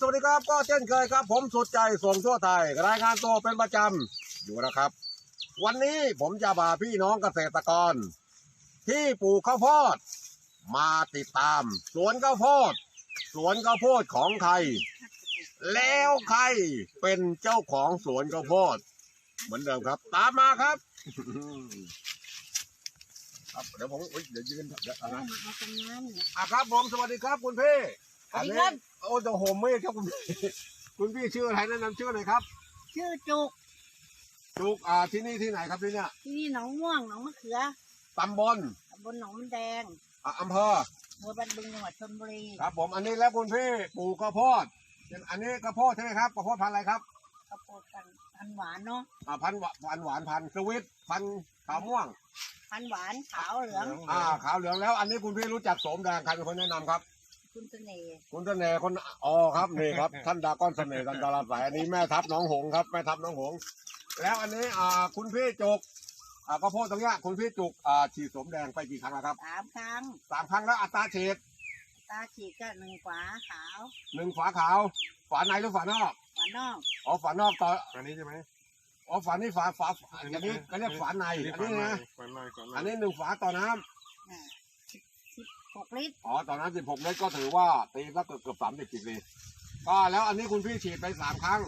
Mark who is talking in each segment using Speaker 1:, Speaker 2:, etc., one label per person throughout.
Speaker 1: สวัสดีครับก็เช่นเคยครับ ผมสุดใจส่งทั่วไทยรายงานตัวเป็นประจำอยู่นะครับ วันนี้ผมจะพาพี่น้องเกษตรกร ที่ปลูกข้าวโพดมาติดตาม สวนข้าวโพดสวนข้าวโพดของใคร แล้วใครเป็นเจ้าของสวนข้าวโพด เหมือนเดิมครับ ตามมาครับ ครับเดี๋ยวผมอุ๊ยเดี๋ยวยืนเดี๋ยวเอานะ
Speaker 2: มาตรงนั้น
Speaker 1: อะครับผมสวัสดีครับคุณพี่
Speaker 2: สวัสดีครับ
Speaker 1: อันนี้โอ้จะโหมไม่ครับคุณพี่คุณพี่ชื่ออะไรแนะนำชื่อหน่อยครับ
Speaker 2: ชื่อจุก
Speaker 1: จุกอ่าที่นี่ที่ไหนครับที่เนี่ย
Speaker 2: ที่นี่หนองม่วงหนองมะเขือ
Speaker 1: ตำบล
Speaker 2: ตำบลหนองมันแดง
Speaker 1: อะอำเภอ
Speaker 2: อำเภอบันบึงจังหวัดชลบุรี
Speaker 1: ครับ ผมอันนี้แล้วคุณพี่ปลูกข้าวโพดเป็นอันนี้ข้าวโพดใช่ไหมครับข้าวโพดพันธุ์อะไรครับ
Speaker 2: ข้าวโพดพันธุ์พันธุ์หวานเนาะ
Speaker 1: อ่าพันธุ์หวานพันธุ์หวานพันธุ์สวิตพันธุ์ขาวม่วง
Speaker 2: พันธุ์หวานขาวเหลือง
Speaker 1: อ่าขาวเหลืองแล้ว อันนี้คุณพี่รู้จักโสมแดงใครเป็นคนแนะนำครับ
Speaker 2: คุณเสน่ห์
Speaker 1: คุณเสน่ห์คนอ๋อครับนี่ครับ ท่านดาก้อนเสน่ห์กันดาราสายอันนี้แม่ทัพน้องหงส์ครับแม่ทัพน้องหงส์แล้วอันนี้อ่าคุณพี่จุกอ่าข้าวโพดตรงเนี้ยคุณพี่จุกอ่าฉีดโสมแดงไปกี่ครั้งแล้วครับ
Speaker 2: สามครั้ง
Speaker 1: สามครั้งแล้วอัตราฉีด
Speaker 2: ตาฉีดก็หนึ่งขวาขาว
Speaker 1: หนึ่งฝาขาว ฝาในหรือฝานอก
Speaker 2: ขวานอก
Speaker 1: อ๋อฝานอกต่อ
Speaker 3: อันนี้ใช่ไหม
Speaker 1: อ๋อฝานี่ฝาฝาอันนี้ก็เรียกฝาในอันนี้นะ
Speaker 3: ก่อนหน่อยก่อนหน่
Speaker 1: อั
Speaker 3: อย
Speaker 1: นนี้หนึ่งฝาต่อน้ำ
Speaker 2: อ่าสิบสิบ หกลิตร
Speaker 1: อ๋อ ตอน้นสิบหกลิตรก็ถือว่าตีสักเกือบเกือบสามสิบกิโลก็แล้วอันนี้คุณพี่ฉีดไปสามครั้ง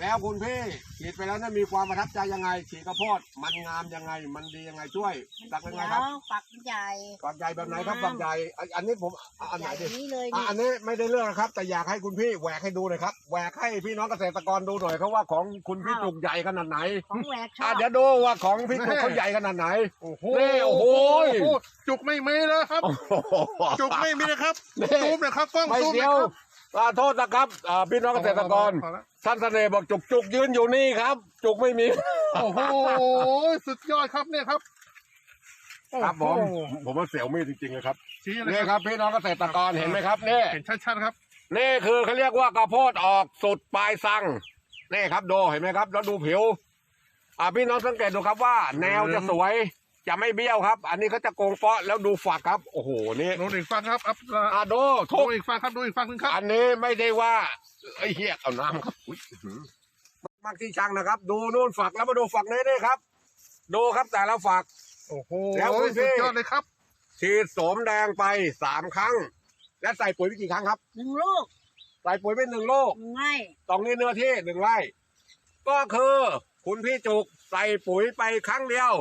Speaker 1: แล้วคุณพี่ฉีดไปแล้วเนี่ยมีความประทับใจยังไง ฉีดข้าวโพดมันงามยังไง มันดียังไงช่วย
Speaker 2: มัน
Speaker 1: สักเป็น
Speaker 2: เขี
Speaker 1: ไง
Speaker 2: ย
Speaker 1: ครับ
Speaker 2: วฝักใหญ่
Speaker 1: ฝักใหญ่แบบไหนครับฝักใหญ่อันอันนี้ผมอะอัน
Speaker 2: ให
Speaker 1: ไหน
Speaker 2: ญ่
Speaker 1: ดิ
Speaker 2: นี้เลย
Speaker 1: อะ
Speaker 2: นี่
Speaker 1: อันนี้ไม่ได้เลือกนะครับ แต่อยากให้คุณพี่แหวกให้ดูหน่อยครับแหวกให้พี่น้องเกษตรกรดูหน่อยเขาว่าของคุณพี่จุกใหญ่ขนาดไหน
Speaker 2: ของแหวกช
Speaker 1: อะ
Speaker 2: อบ
Speaker 1: เดี๋ยวดูว่าของพี่จุกเขาใหญ่ขนาดไหน
Speaker 3: โอ้โห
Speaker 1: นี่โอ้โห
Speaker 3: จุกไม่มีแล้วครับ จุกไม่มีนะครับ
Speaker 1: นี่
Speaker 3: ซูมนะครับกล้อง
Speaker 1: ไม่
Speaker 3: ซูม
Speaker 1: เดี
Speaker 3: นะ
Speaker 1: ยว
Speaker 3: ครับ
Speaker 1: อ่าโทษนะครับอ่าพี่น้องเกษตรกร
Speaker 3: พอแล้ว
Speaker 1: ท่านเสน่ห์บอกจุกจุกยืนอยู่นี่ครับ จุกไม่มี
Speaker 3: โอ้โหสุดยอดครับเนี่ยครับ
Speaker 1: ครับผม
Speaker 3: โอ้โห
Speaker 1: ผมว่าเสียวมีดจริงๆเลยครับ
Speaker 3: ชี้เลย
Speaker 1: นี่
Speaker 3: ค
Speaker 1: ครับรับพี่น้องเกษตรกรเห็นไหมครับนี่
Speaker 3: เห็นชัดๆครับ
Speaker 1: นี่คือเขาเรียกว่ากระโพดออกสุดปลายสังนี่ครับดูเห็นไหมครับ แล้วดูผิว อ่าพี่น้องสังเกตดูครับว่า แนวจะสวย จะไม่เบี้ยวครับ อันนี้เขาจะโกงเปาะแล้วดูฝักครับ โอ้โหนี่
Speaker 3: ดูอีกฟังครับอัพ
Speaker 1: อ่าดู
Speaker 3: ดู
Speaker 1: ทุก
Speaker 3: อีกฟังครับดูอีกฟังหนึงครับ
Speaker 1: อันนี้ไม่ได้ว่าไอ้เหี้ยเอาน้ำครับอุ๊ยอื้อหือมากที่ช่างนะครับ ดูนู่นฝักแล้วมาดูฝักนี้ด้วยครับ ดูครับแต่ละฝัก
Speaker 3: โอ้โห
Speaker 1: แล้วคุณพี่
Speaker 3: สุดยอดเลยครับ
Speaker 1: ฉีดโสมแดงไปสามครั้ง และใส่ปุ๋ยไปกี่ครั้งครับ
Speaker 2: หนึ่งลูก
Speaker 1: ใส่ปุ๋ยไปหนึ่งลูก
Speaker 2: หนึ่งไร่
Speaker 1: ตรงนี้เนื้อที่หนึ่งไร่ก็คือ คุณพี่จุกใส่ปุ๋ยไปครั้งเดียว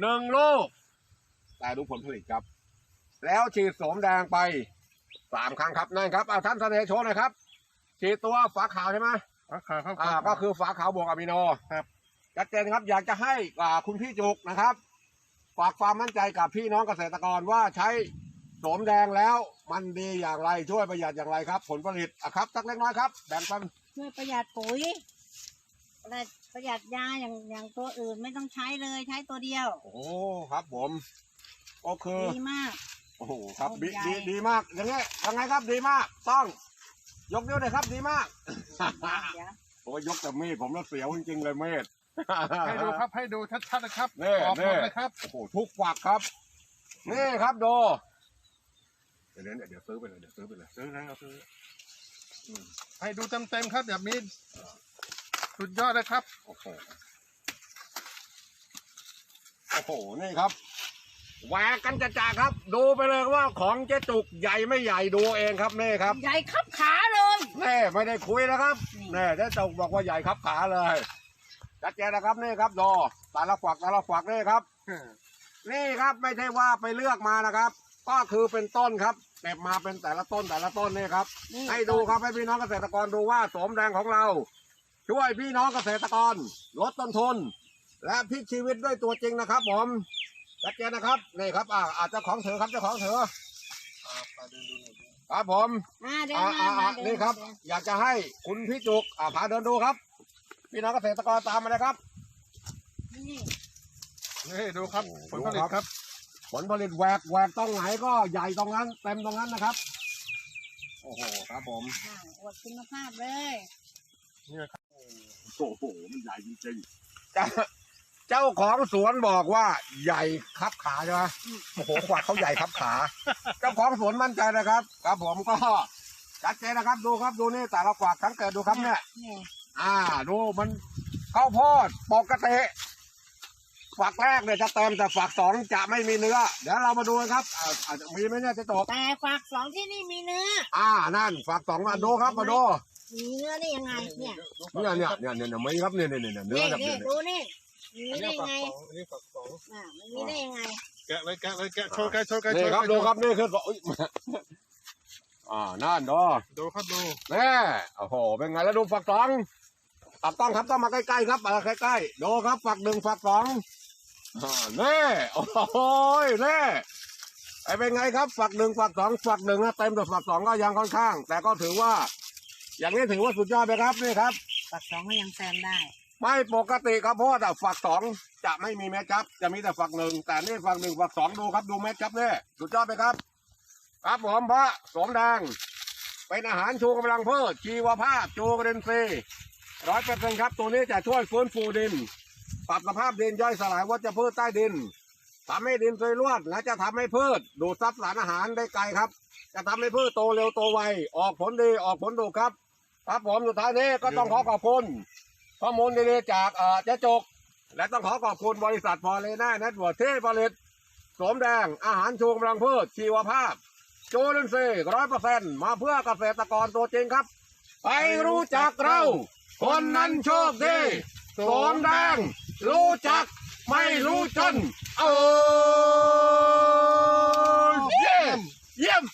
Speaker 1: หนึ่งลูก แต่ดูผลผลิตครับ แล้วฉีดโสมแดงไปสามครั้งครับนั่นครับเอาท่านเสนห์โชว์หน่อยครับฉีดตัวฝาขาวใช่ไหม
Speaker 3: ราคาครับ
Speaker 1: อ่าก็คือฝาขาวบวกอะมิโน
Speaker 3: ครับ
Speaker 1: ชัดเจนครับอยากจะให้อ่าคุณพี่จุกนะครับฝากความมั่นใจกับพี่น้องเกษตรกรว่าใช้โสมแดงแล้วมันดีอย่างไรช่วยประหยัดอย่างไรครับ ผลผลิตอะครับสักเล็กน้อยครับแบ่งปัน
Speaker 2: ช่วยประหยัดปุ๋ย ประหยัดประหยัดยาอย่างอย่างตัวอื่นไม่ต้องใช้เลยใช้ตัวเดียว
Speaker 1: โอ้ครับผมก็คือ
Speaker 2: ดีมาก
Speaker 1: โอ้โหครับ
Speaker 2: ต้น
Speaker 1: ดี
Speaker 2: ใหญ่
Speaker 1: ดีดีมากอย่างเงี้ยยังไงครับดีมาก ต้อง ยกนิ้วเลยครับดีมาก
Speaker 2: เดี๋ยว
Speaker 1: โอ้ยยกแต่มีดผมแล้วเสียวจริงๆเลยมีด
Speaker 3: ให้ดูครับให้ดูชัดๆนะครับ
Speaker 1: นี่
Speaker 3: ออกหมด
Speaker 1: นี่
Speaker 3: เลยครับ
Speaker 1: โอ้โหทุกฝักครับ นี่ครับดูเดี๋ยวเดี๋ยวเดี๋ยวซื้อไปเลยเดี๋ยวซื้อไปเลย
Speaker 3: ซื้อนะเอาซื้ออืมให้ดูเต็มๆครับแบบนี้ สุดยอดเลยครับ
Speaker 1: โอ้โห โอ้โห นี่ครับแหวกกันจะจ่าครับ ดูไปเลยว่าของเจ๊จุกใหญ่ไม่ใหญ่ดูเองครับนี่ครับ
Speaker 2: ใหญ่ขับขาเลย
Speaker 1: แน่ไม่ได้คุยนะครับ
Speaker 2: นี่
Speaker 1: แน่เจ๊จุกบอกว่าใหญ่ครับขาเลยชัดเจนนะครับนี่ครับดูแต่ละฝักแต่ละฝักนี่ครับ นี่ครับไม่ใช่ว่าไปเลือกมานะครับ ก็คือเป็นต้นครับเก็บมาเป็นแต่ละต้นแต่ละต้นนี่ครับ
Speaker 2: นี่
Speaker 1: ให้ดูครับให้พี่น้องเกษตรกรดูว่าโสมแดงของเรา ช่วยพี่น้องเกษตรกร ลดต้นทุน และพลิกชีวิตด้วยตัวจริงนะครับ ผมชัดเจนนะครับนี่ครับอ่าอาจจะของเถอะครับเจ้าของเถอะครับผม
Speaker 2: อ่าเดิน
Speaker 1: อ่า
Speaker 2: มา
Speaker 1: อ่า
Speaker 2: มา
Speaker 1: อ่า
Speaker 2: เดิ
Speaker 1: นี่ครับ
Speaker 2: เดิ
Speaker 1: อยากจะให้คุณพี่จุกอ่าพาเดินดูครับ พี่น้องเกษตรกรตามมาเลยครับ
Speaker 2: นี่
Speaker 3: นี่ดูครับ
Speaker 1: โอ้โห
Speaker 3: ผลผลิตครับ
Speaker 1: ผลผลิตแหวกแหวกตรงไหนก็ใหญ่ตรงนั้นเต็มตรงนั้นนะครับ โอ้โหครับผม
Speaker 2: อ่าอวดคุณภาพเลย
Speaker 3: นี่ครับ
Speaker 1: โอ้โห มันใหญ่จริงๆเจ้าเจ้าของสวนบอกว่าใหญ่ครับขาใช่ไหมโอ้โหขวาดเขาใหญ่ครับขา เจ้าของสวนมั่นใจนะครับ ครับผมก็ใจชัดเจนนะครับดูครับดูนี่แต่ละฝักสังเกตดูครับเนี่ย
Speaker 2: เนี่ย
Speaker 1: อ่าดูมันข้าวโพดปกติฝักแรกเนี่ยจะเต็มแต่ฝักสองจะไม่มีเนื้อ เดี๋ยวเรามาดูกันครับอ่าอาจจะมีไหมเนี่ยจะตก
Speaker 2: แต่ฝักสองที่นี่มีเนื้อ
Speaker 1: อ่านั่นฝักสองมาดูครับมาดู
Speaker 2: มีเนื้อได้ยังไงเนี่ย
Speaker 1: เนี่ยเนี่ยเนี่ยเนี่ยเนี่ยมีครับเนี่ยเนี่ยเนี่ยเนื้อ
Speaker 2: นี่
Speaker 1: แบบ
Speaker 2: นี่
Speaker 1: เนี่ย
Speaker 2: ดูนี่มี
Speaker 3: อัน
Speaker 2: ได้
Speaker 3: นี้
Speaker 2: ยัง
Speaker 3: ฝัก
Speaker 2: ไง
Speaker 3: สองอันนี้ฝักสอง
Speaker 2: อ่ามันมีได้ยังไง
Speaker 3: แกะเลยแกะเลยแกะโชว์กันโชว์กันโช
Speaker 1: นี่
Speaker 3: ว์
Speaker 1: ครับ
Speaker 3: กัน
Speaker 1: ดูครับนี่คืออุ๊ยอ่านั่นดู
Speaker 3: ดูครับดู
Speaker 1: แม่โอ้โหเป็นไงแล้วดูฝักสองฝักต้องครับต้องมาใกล้ๆครับมาใกล้ๆดูครับฝักหนึ่งฝักสองอ่าแน่โอ้โหแน่ไอ้เป็นไงครับฝักหนึ่งฝักสองฝักหนึ่งนะเต็มแต่ฝักสองก็ยังค่อนข้าง แต่ก็ถือว่า อย่างนี้ถือว่าสุดยอดไหมครับนี่ครับ
Speaker 2: ฝักสองก็ยังแซมได้
Speaker 1: ไม่ปกติครับเพราะว่าแต่ฝักสองจะไม่มีแม่จับ จะมีแต่ฝักหนึ่งแต่นี่ฝักหนึ่งฝักสองดูครับดูแม่จับเนี่ยสุดยอดไหมครับ ครับผมพระสมแดงเป็นอาหารชูกำลังพืชชีวภาพจูกระเด็นซีร้อยเปอร์เซ็นต์ครับ ตัวนี้จะช่วยฟื้นฟูดิน ปรับสภาพดินย่อยสลายวัชพืชใต้ดินทำให้ดินซุยร่วนและจะทำให้พืช ดูดซับสารอาหารได้ไกลครับ จะทำให้พืชโตเร็วโตไวออกผลดีออกผลดูครับ ครับผมสุดท้ายนี้ก็ต้องขอขอบคุณข้อมูลดีๆจากเอ่อเจ๊จก และต้องขอขอบคุณบริษัทพอเลน่าเน็ตเวิร์ที่ผลิตสมแดงอาหารชูกำลังพืชชีวภาพโจลินซีร้อยเปอร์เซ็นต์มาเพื่อเกษตรกรตัวจริงครับ ไปรู้จักเรา คนนั้นโชคดีสมแดง รู้จักไม่รู้จน เออ เยี่ยม เยี่ยม